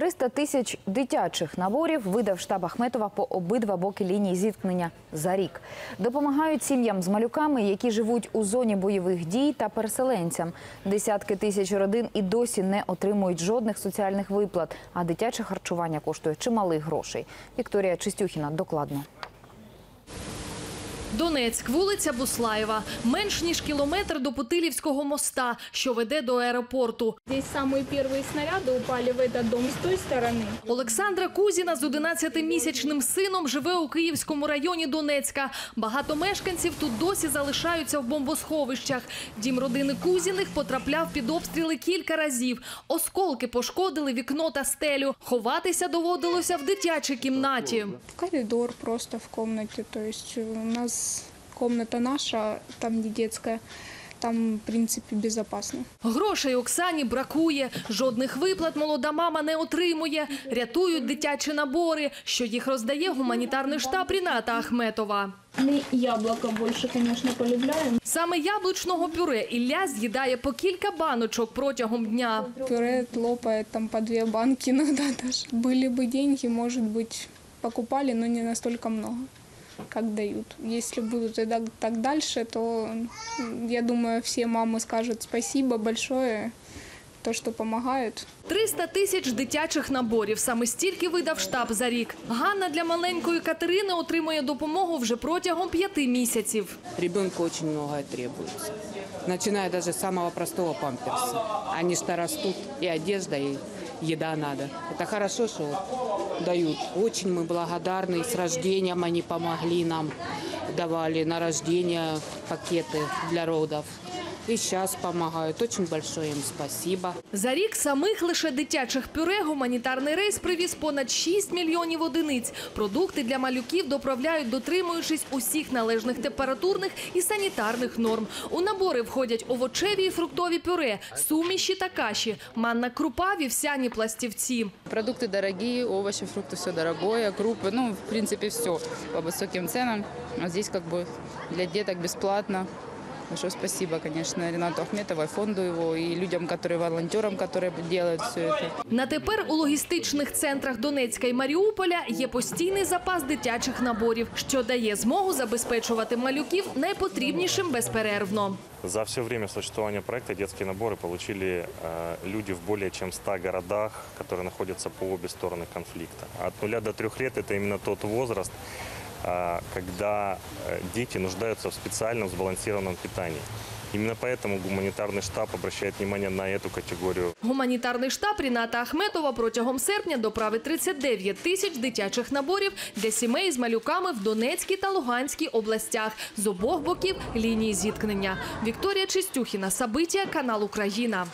300 тисяч дитячих наборів видав штаб Ахметова по обидва боки лінії зіткнення за рік. Допомагають сім'ям з малюками, які живуть у зоні бойових дій та переселенцям. Десятки тисяч родин і досі не отримують жодних соціальних виплат, а дитяче харчування коштує чималих грошей. Вікторія Чистюхіна докладно. Донецьк, вулиця Буслаєва. Менш ніж кілометр до Путилівського моста, що веде до аеропорту. Здесь самые первые снаряды упали в этот дом с той стороны. Олександра Кузіна з 11-місячним сином живе у Київському районі Донецька. Багато мешканців тут досі залишаються в бомбосховищах. Дім родини Кузіних потрапляв під обстріли кілька разів. Осколки пошкодили вікно та стелю. Ховатися доводилося в дитячій кімнаті. В коридор просто в комнате. То есть у нас комната наша, там не детская. Там, в принципе, безопасно. Грошей Оксані бракує. Жодних виплат молода мама не отримує. Рятують дитячі набори, що їх роздає гуманітарний штаб Ріната Ахметова. Мы яблоко больше, конечно, полюбляем. Саме яблучного пюре Ілля з'їдає по кілька баночок протягом дня. Пюре лопает там по две банки иногда даже. Были бы деньги, может быть, покупали, но не настолько много, как дают. Если будут и так- так дальше, то, я думаю, все мамы скажут спасибо большое, то, что помогают. 300 тисяч дитячих наборів. Саме стільки видав штаб за рік. Ганна для маленької Катерини отримує допомогу вже протягом п'яти місяців. Ребенку очень многое требуется. Начиная даже с самого простого памперса. Они что растут, и одежда, и еда надо. Это хорошо, что дают. Очень мы благодарны. С рождением они помогли нам, давали на рождение пакеты для родов. И сейчас помогают. Очень большое им спасибо. За рік самих лише дитячих пюре гуманітарний рейс привіз понад 6 мільйонів одиниць. Продукти для малюків доправляють, дотримуючись усіх належних температурних і санітарних норм. У набори входять овочеві і фруктові пюре, суміші та каші, манна крупа, вівсяні пластівці. Продукты дорогие, овощи, фрукты все дорогое, крупы, ну, в принципе, все по высоким ценам. А здесь как бы для деток бесплатно. Большое спасибо, конечно, Ренату Ахметову, и фонду его, и людям, которые волонтерам, которые делают все это. На тепер у логістичних центрах Донецька і Маріуполя є постійний запас дитячих наборів, що дає змогу забезпечувати малюків найпотрібнішим безперервно. За все время существования проекта детские наборы получили э, люди в более чем 100 городах, которые находятся по обе стороны конфликта. От нуля до трех лет это именно тот возраст, э, когда э, дети нуждаются в специальном сбалансированном питании. Именно поэтому гуманитарный штаб обращает внимание на эту категорию Гуманітарний штаб Ріната Ахметова протягом серпня доправить 39 тисяч дитячих наборів для сімей з малюками в Донецькій та Луганській областях з обох боків лінії зіткнення. Вікторія Чистюхіна, Сабиття, канал Україна.